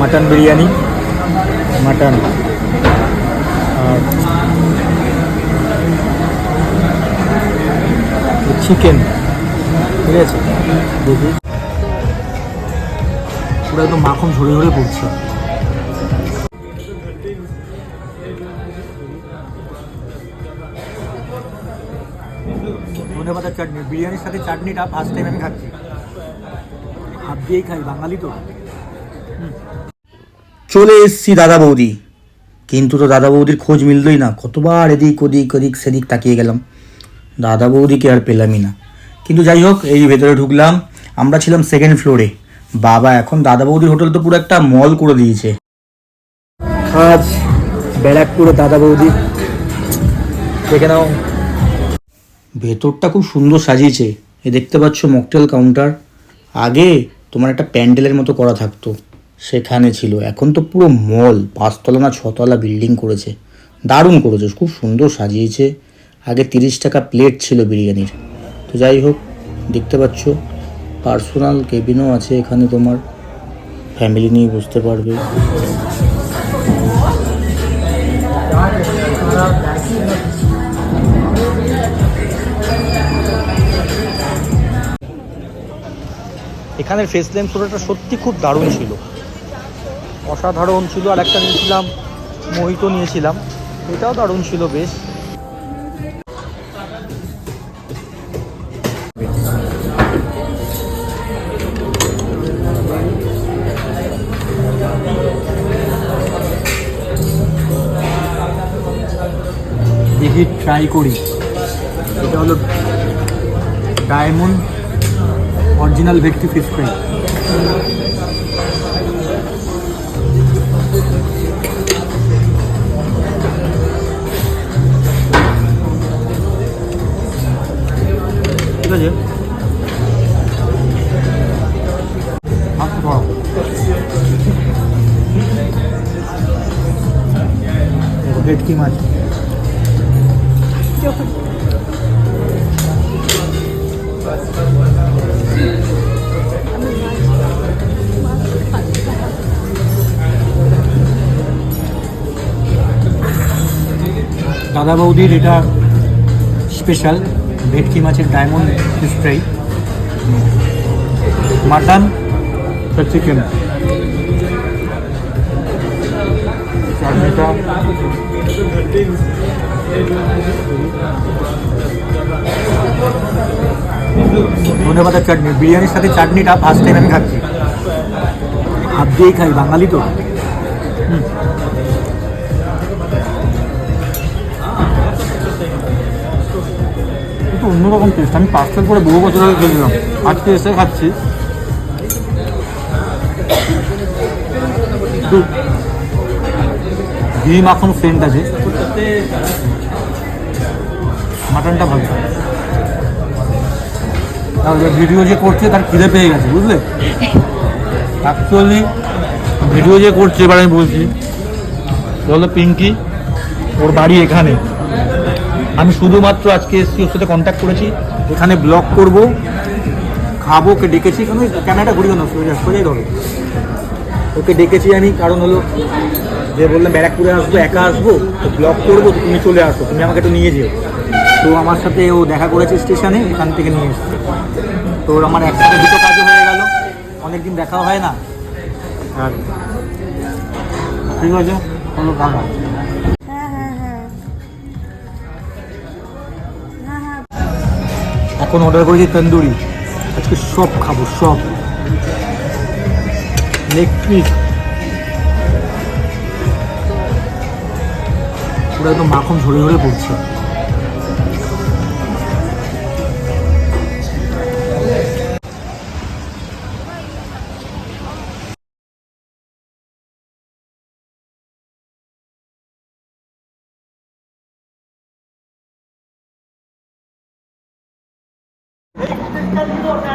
Mutton biryani, mutton. আর chicken, ঠিক আছে? দেখি। পুরো একদম মাখন ঝরে ঝরে পড়ছে। ধনে চাটনি, বিরিয়ানির সাথে চাটনিটা ফার্স্ট টাইম আমি খাচ্ছি। হাত দিয়েই খাই, বাঙালি তো। চলে এসছি দাদা বৌদি। কিন্তু তো দাদা বৌদির খোঁজ মিললই না। কতবার এদিক ওদিক ওদিক সেদিক তাকিয়ে গেলাম। দাদা বৌদিকে আর পেলামই না। কিন্তু যাই হোক এই ভেতরে ঢুকলাম। আমরা ছিলাম সেকেন্ড ফ্লোরে বাবা এখন দাদা বৌদির হোটেল তো পুরো একটা মল করে দিয়েছে। আজ ব্যারাকপুরে দাদা বৌদি। দেখে নাও। ভেতরটা খুব সুন্দর সাজিয়েছে। এ দেখতে পাচ্ছ মকটেল কাউন্টার আগে তোমার একটা প্যান্ডেলের মতো করা থাকতো। সেখানে ছিল। এখন তো পুরো মল, পাঁচতলা না ছতলা বিল্ডিং করেছে। দারুণ করেছে, খুব সুন্দর সাজিয়েছে। আগে তিরিশ টাকা প্লেট ছিল বিরিয়ানির। তো যাই হোক, দেখতে পাচ্ছ পার্সোনাল কেবিনও আছে এখানে তোমার। ফ্যামিলি নিয়ে বুঝতে পারবে। এখানের ফেস লেম সোডাটা সত্যি খুব দারুণ ছিল। অসাধারণ ছিল আর একটা নিয়েছিলাম মোহিতো নিয়েছিলাম। এটাও দারুণ ছিল বেশ। দেখি ট্রাই করি। এটা হলো ডায়মন্ড অরিজিনাল ভেটকি ফিশ ঠিক আছে? ভেটকি মাছ দাদা বৌদির এটা স্পেশাল ভেটকি মাছের diamond fish fry mutton chicken চাটনিটা ধনে চাটনি। বিরিয়ানির সাথে চাটনিটা ফার্স্ট টাইম আমি খাচ্ছি। হাত দিয়েই খাই বাঙালি তো। হুম। একটু অন্যরকম টেস্ট আমি পার্সেল করে বহু বছর আগে খেয়েছিলাম আজকে এসে খাচ্ছি। ঘি মাখন সেন্ট আছে। মাটনটা ভালো। তাহলে ভিডিও যে করছে, তার খিদে পেয়ে গেছে, বুঝলে? অ্যাকচুয়ালি ভিডিও যে করছে, এবার আমি বলছি। ও হলো পিঙ্কি, ওর বাড়ি এখানে। আমি শুধুমাত্র আজকে এসছি ওর সাথে কন্ট্যাক্ট করেছি। এখানে ব্লগ করব, খাব, ওকে ডেকেছি। কেন ক্যামেরাটা ঘুরিও না সোজা, সোজাই ধরো। ওকে ডেকেছি আমি, কারণ হলো, যে বললাম ব্যারাকপুরে আসব, একা আসব, তো ব্লগ করব তুমি চলে আসো, তুমি আমাকে একটু নিয়ে যেও। তো আমার সাথে ও দেখা করেছে স্টেশনে, এখান থেকে নিয়ে এসছে। তো ওর আমার একসাথে দুটো কাজ হয়ে গেল, অনেকদিন দেখা হয় না। আর ঠিক আছে, কোনো কাজ এখন অর্ডার করেছি তন্দুরি। আজকে সব খাব, সব। লেগ পিস পুরো একদম মাখন ঝরে ঝরে পড়ছে। 大丈夫そうか？